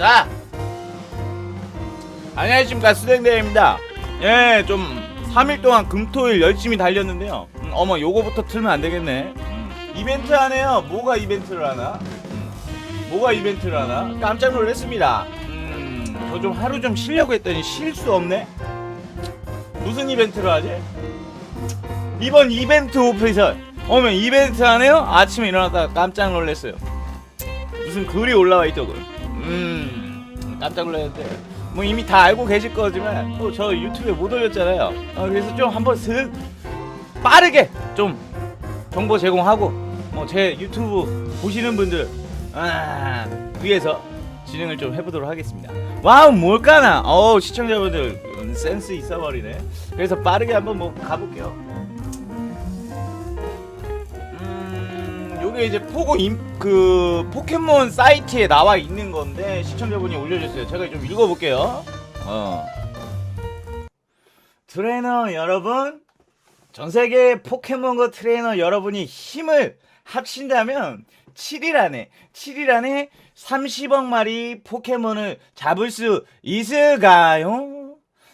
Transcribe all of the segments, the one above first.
자. 안녕하십니까 수댕대입니다. 예 좀 3일 동안 금토일 열심히 달렸는데요. 음, 어머 요거부터 틀면 안 되겠네. 음, 이벤트 하네요. 뭐가 이벤트를 하나? 음, 뭐가 이벤트를 하나? 깜짝 놀랐습니다. 음 저 좀 하루 좀 쉬려고 했더니 쉴 수 없네. 무슨 이벤트를 하지? 이번 이벤트 오피셜. 어머 이벤트 하네요? 아침에 일어났다가 깜짝 놀랐어요. 무슨 글이 올라와 있더군. 음, 깜짝 놀랐는데. 뭐 이미 다 알고 계실 거지만 또 저 유튜브에 못 올렸잖아요. 어, 그래서 좀 한번 슥 빠르게 좀 정보 제공하고 뭐 제 유튜브 보시는 분들 아, 위해서 진행을 좀 해보도록 하겠습니다. 와우 뭘까나? 어 시청자분들 음, 센스 있어버리네. 그래서 빠르게 한번 뭐 가볼게요. 음, 요게 이제 포고 임, 그 포켓몬 사이트에 나와 있는 건데 시청자분이 올려줬어요. 제가 좀 읽어볼게요. 어. 트레이너 여러분, 전 세계 포켓몬고 트레이너 여러분이 힘을 합친다면 7일 안에 7일 안에 30억 마리 포켓몬을 잡을 수 있을까요?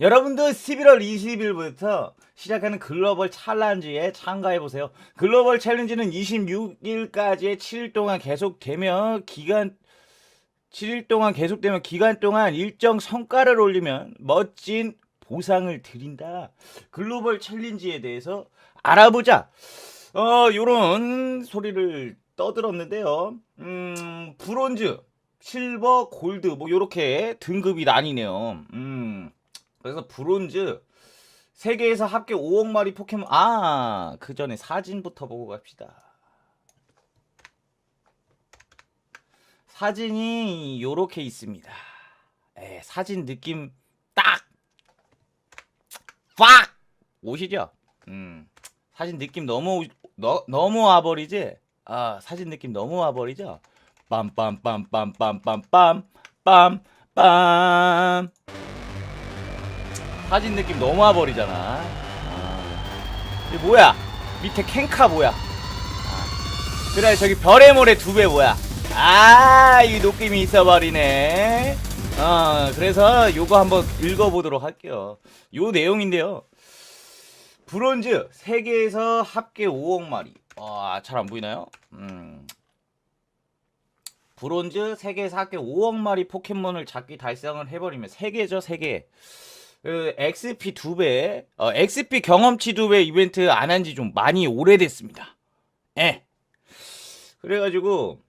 여러분도 11월 20일부터 시작하는 글로벌 챌린지에 참가해보세요. 글로벌 챌린지는 26일까지의 7일 동안 계속되며 기간 7일 동안 계속되면 기간 동안 일정 성과를 올리면 멋진 보상을 드린다. 글로벌 챌린지에 대해서 알아보자. 어, 요런 소리를 떠들었는데요. 음, 브론즈, 실버, 골드 뭐 요렇게 등급이 나뉘네요. 음. 그래서 브론즈 세계에서 합계 5억 마리 포켓몬 아, 그 전에 사진부터 보고 갑시다. 사진이 요렇게 있습니다. 에, 사진 느낌 딱! 팍! 오시죠? 음. 사진 느낌 너무 너, 너무 와버리지? 아, 사진 느낌 너무 와버리죠? 빰빰빰빰빰빰빰 빰빰 사진 느낌 너무 와버리잖아. 아. 이게 뭐야? 밑에 캔카 뭐야? 아. 그래 저기 별의 모래 두 배 뭐야? 아, 이 느낌이 있어버리네. 어, 그래서 요거 한번 읽어보도록 할게요. 요 내용인데요. 브론즈 세계에서 합계 5억 마리. 와, 잘안 보이나요? 음. 브론즈 세계에서 합계 5억 마리 포켓몬을 잡기 달성을 해버리면 세계죠, 세계. 그 XP 두 배, 어, XP 경험치 두 배 이벤트 안 한 지 좀 많이 오래됐습니다. 예. 그래가지고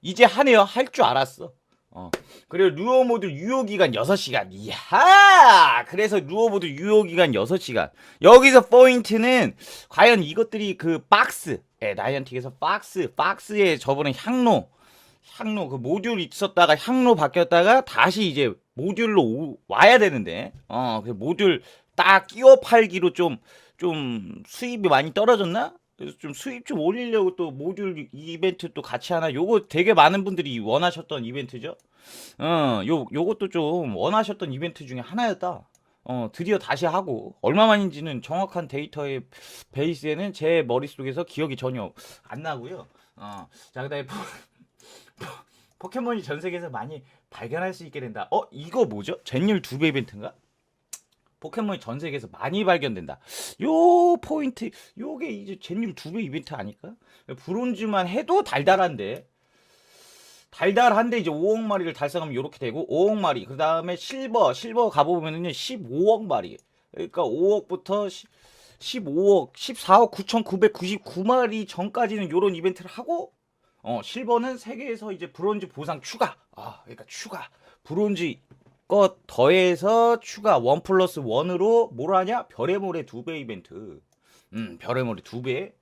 이제 하네요. 할 줄 알았어. 어. 그리고 루어 모드 유효 기간 6시간. 이야! 그래서 루어 모드 유효 기간 6시간. 여기서 포인트는 과연 이것들이 그 박스, 예, 나이언틱에서 박스, 박스에 저번에 향로, 향로 그 모듈 있었다가 향로 바뀌었다가 다시 이제 모듈로 오- 와야 되는데, 어, 그 모듈 딱 끼워 팔기로 좀, 좀 수입이 많이 떨어졌나? 그래서 좀 수입 좀 올리려고 또 모듈 이벤트 또 같이 하나 요거 되게 많은 분들이 원하셨던 이벤트죠. 어, 요 요것도 좀 원하셨던 이벤트 중에 하나였다. 어, 드디어 다시 하고 얼마만인지는 정확한 데이터의 베이스에는 제 머릿속에서 기억이 전혀 안 나고요. 어, 자 그다음에 포, 포, 포켓몬이 전 세계에서 많이 발견할 수 있게 된다. 어, 이거 뭐죠? 젠율 두 배 이벤트인가? 포켓몬이 전 세계에서 많이 발견된다. 요 포인트, 요게 이제 젠율 두 배 이벤트 아닐까? 브론즈만 해도 달달한데. 달달한데 이제 5억 마리를 달성하면 이렇게 되고 5억 마리 그 다음에 실버 실버 가보면은요 15억 마리 그러니까 5억부터 15억 14억 9,999마리 전까지는 요런 이벤트를 하고 어 실버는 세계에서 이제 브론즈 보상 추가 아 그러니까 추가 브론즈 것 더해서 추가 원 플러스 원으로 뭘 하냐 별의 모래 두 배 이벤트 음 별의 모래 두 배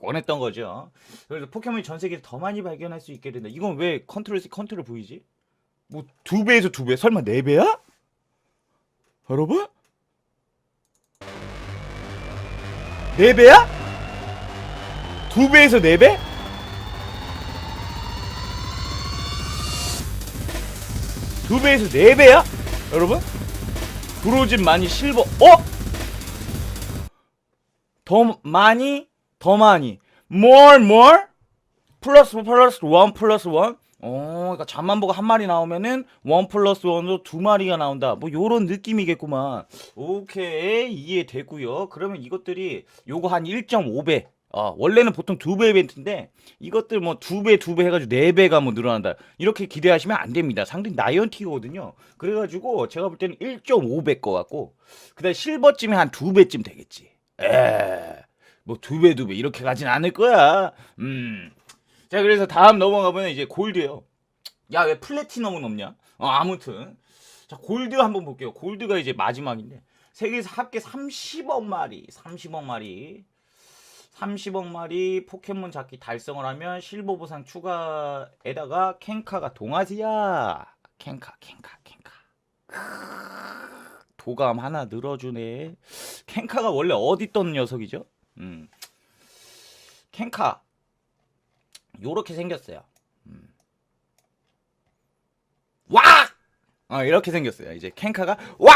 원했던 거죠. 그래서 포켓몬이 전 세계에서 더 많이 발견할 수 있게 된다. 이건 왜 컨트롤 C 컨트롤 V지? 뭐 두 배에서 두 배? 설마 네 배야? 여러분? 네 배야? 두 배에서 네 배? 두 배에서 네 배야? 여러분? 브로진 많이 실버 어? 더 많이 더 많이 more more 플러스 플러스 원 플러스 원 어, 그러니까 잠만 보고 한 마리 나오면은 원 플러스 원으로 두 마리가 나온다. 뭐 요런 느낌이겠구만. 오케이 이해되고요. 그러면 이것들이 요거 한 1.5배. 어, 원래는 보통 두 배 이벤트인데 이것들 뭐 두 배 두 배 해가지고 네 배가 뭐 늘어난다. 이렇게 기대하시면 안 됩니다. 상당히 나이언티거든요. 그래가지고 제가 볼 때는 1.5배 거 같고 그다음 실버쯤에 한 두 배쯤 되겠지. 에. 뭐 두 배 두 배 이렇게 가진 않을 거야. 음. 자 그래서 다음 넘어가 보면 이제 골드예요. 야 왜 플래티넘은 없냐? 어 아무튼 자 골드 한번 볼게요. 골드가 이제 마지막인데 세계에서 합계 30억 마리, 30억 마리, 30억 마리 포켓몬 잡기 달성을 하면 실버 보상 추가에다가 캔카가 동아지야. 캔카, 캔카, 캔카. 도감 하나 늘어주네. 캔카가 원래 어디 있던 녀석이죠? 음. 캔카 요렇게 생겼어요. 음. 와! 어, 이렇게 생겼어요. 이제 캔카가 와!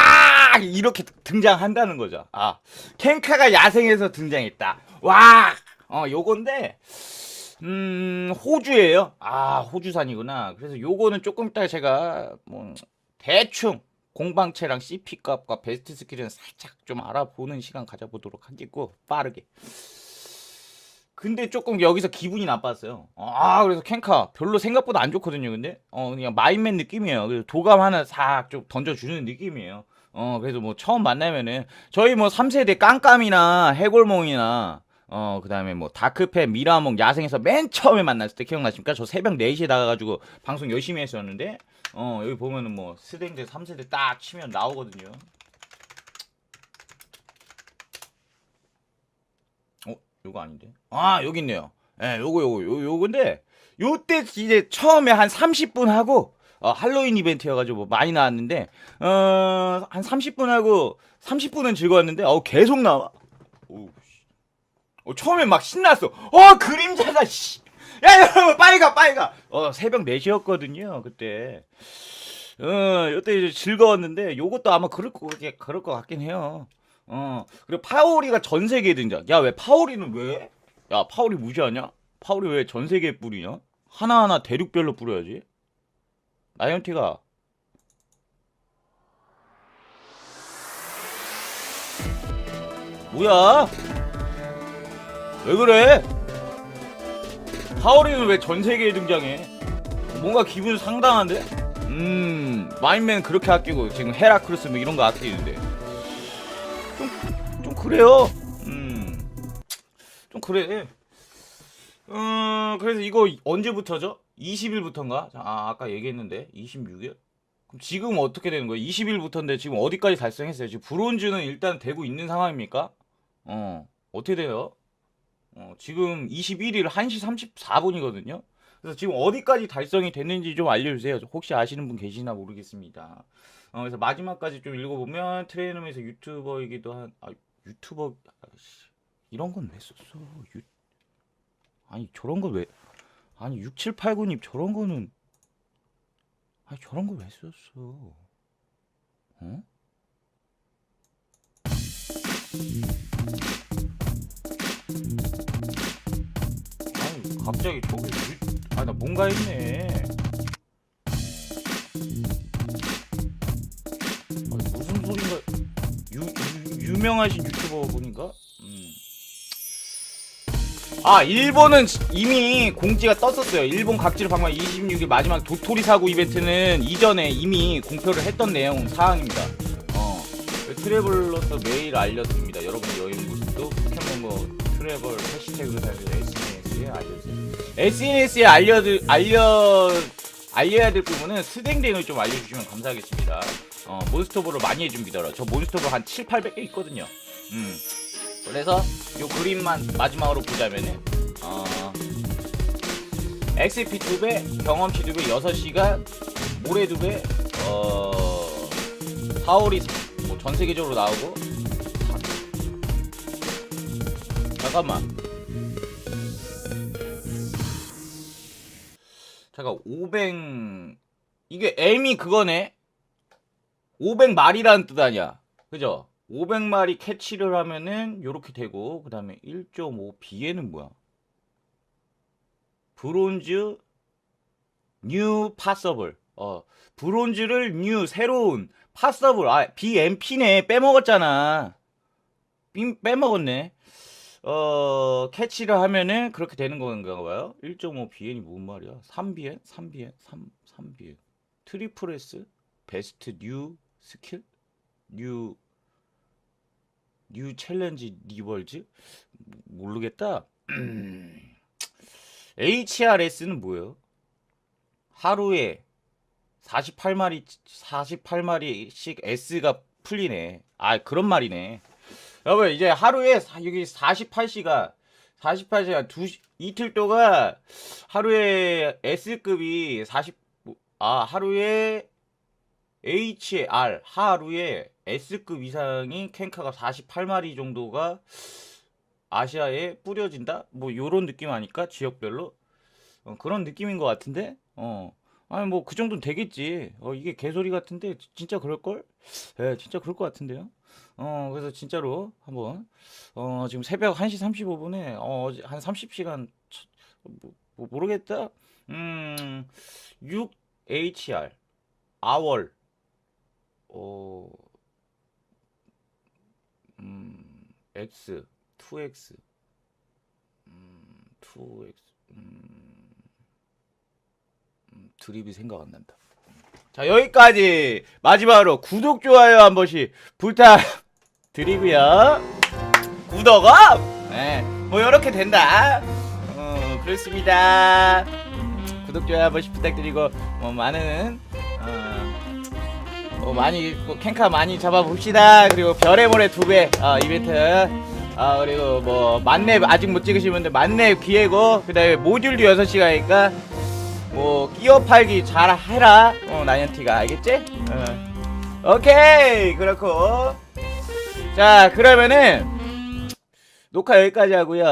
이렇게 등장한다는 거죠. 아, 캔카가 야생에서 등장했다. 와! 어, 요건데 음, 호주예요. 아, 호주산이구나. 그래서 요거는 조금 이따 제가 뭐 대충 공방체랑 CP 값과 베스트 스킬은 살짝 좀 알아보는 시간 가져보도록 하겠고 빠르게. 근데 조금 여기서 기분이 나빴어요. 아, 그래서 캔카 별로 생각보다 안 좋거든요. 근데 어 그냥 마인맨 느낌이에요. 그래서 도감 하나 싹 좀 던져주는 느낌이에요. 어 그래서 뭐 처음 만나면은 저희 뭐 3세대 깡감이나 해골몽이나 어 그 다음에 뭐 다크패 미라몽 야생에서 맨 처음에 만났을 때 기억나십니까? 저 새벽 4시에 나가가지고 방송 열심히 했었는데 어 여기 보면은 뭐 스댕대 3세대 딱 치면 나오거든요. 어, 요거 아닌데? 아, 여기 있네요. 예, 요거, 요거, 요, 요건데, 요때 이제 처음에 한 30분 하고, 어, 할로윈 이벤트여가지고 뭐 많이 나왔는데, 어, 한 30분 하고, 30분은 즐거웠는데, 어, 계속 나와. 오, 씨. 어, 처음에 막 신났어. 어, 그림자다, 씨. 야, 여러분, 빨리 가, 빨리 가. 어, 새벽 4시였거든요, 그때. 어, 요때 이제 즐거웠는데, 요것도 아마 그럴 거, 그럴 것 같긴 해요. 어, 그리고 파오리가 전 세계에 등장. 야, 왜 파오리는 왜? 야, 파오리 무시하냐? 파오리 왜 전 세계에 뿌리냐? 하나하나 대륙별로 뿌려야지. 나이언티가 뭐야? 왜 그래? 파오리는 왜 전 세계에 등장해? 뭔가 기분 상당한데? 음, 마인맨 그렇게 아끼고 지금 헤라크루스 뭐 이런 거 아끼는데. 그래요. 음, 좀 그래. 음, 그래서 이거 언제부터죠? 20일부터인가? 아, 아까 얘기했는데 26일? 그럼 지금 어떻게 되는 거예요? 20일부터인데 지금 어디까지 달성했어요? 지금 브론즈는 일단 되고 있는 상황입니까? 어, 어떻게 돼요? 어, 지금 21일 1시 34분이거든요. 그래서 지금 어디까지 달성이 됐는지 좀 알려주세요. 혹시 아시는 분 계시나 모르겠습니다. 어, 그래서 마지막까지 좀 읽어보면 트레이너에서 유튜버이기도 한 아, 유튜버 아이씨, 이런 건 왜 썼어? 유... 아니 저런 거 왜? 아니 6789님 저런 거는 아니 저런 거 왜 썼어? 어? 아니 갑자기 저기 유... 아나 뭔가 했네. 유 유명하신 유튜버 분인가? 음. 아 일본은 이미 공지가 떴었어요. 일본 각지로 방문 26일 마지막 도토리 사고 이벤트는 이전에 이미 공표를 했던 내용 사항입니다. 어 트래블로서 매일 알려드립니다. 여러분 여행 모습도 포켓몬고 트래블 해시태그를 달려 SNS에 알려주세요. SNS에 알려 알려 알려야 될 부분은 스댕댕을 좀 알려주시면 감사하겠습니다. 어, 몬스터볼을 많이 해줍니다. 저 몬스터볼 한 7, 800개 있거든요. 음. 그래서 요 그림만 마지막으로 보자면은 어, XP 2배, 경험치 2배, 6시간, 모래 2배, 어, 사월이 뭐 전 세계적으로 나오고 잠깐만 잠깐 500 이게 M이 그거네 500마리라는 뜻 아니야 그죠? 500마리 캐치를 하면은 요렇게 되고 그 다음에 1.5 B에는 뭐야? 브론즈 뉴 파서블. 어, 브론즈를 뉴 새로운 파서블. 아, BMP네. 빼먹었잖아. 삥 빼먹었네. 어, 캐치를 하면은 그렇게 되는 건가 봐요. 1.5 BN이 뭔 말이야? 3BN? 3BN? 3 3BN. 트리플 S 베스트 뉴 스킬? 뉴 뉴 챌린지 리벌즈? 모르겠다. HRS는 뭐예요? 하루에 48마리 48마리씩 S가 풀리네. 아, 그런 말이네. 여러분 이제 하루에 사- 여기 48시간 48시간 두 시- 이틀 동안 하루에 S급이 40 아, 하루에 HR 하루에 S급 이상인 캔카가 48마리 정도가 아시아에 뿌려진다? 뭐 요런 느낌 아닐까? 지역별로? 어, 그런 느낌인 것 같은데? 어. 아니 뭐 그 정도는 되겠지. 어, 이게 개소리 같은데 지- 진짜 그럴 걸? 예, 진짜 그럴 것 같은데요. 어, 그래서 진짜로 한번 어, 지금 새벽 1시 35분에 어, 어제 한 30시간 뭐, 뭐 모르겠다. 음, 6HR 아월 어, 음, X 2X 음, 2X 음, 음, 드립이 생각 안 난다. 자 여기까지 마지막으로 구독 좋아요 한 번씩 부탁드리고요 구독업! 네 뭐 이렇게 된다. 어 그렇습니다. 구독 좋아요 한 번씩 부탁드리고 뭐 많은 어, 어, 많이 뭐 캔카 많이 잡아봅시다. 그리고 별의 모래 두배 어, 이벤트. 아 그리고 뭐 만렙 아직 못 찍으신 분들 만렙 기회고 그 다음에 모듈도 6시간이니까 뭐 끼어 팔기 잘 해라. 어 나연티가 알겠지? 어. 오케이 그렇고. 자 그러면은 녹화 여기까지 하고요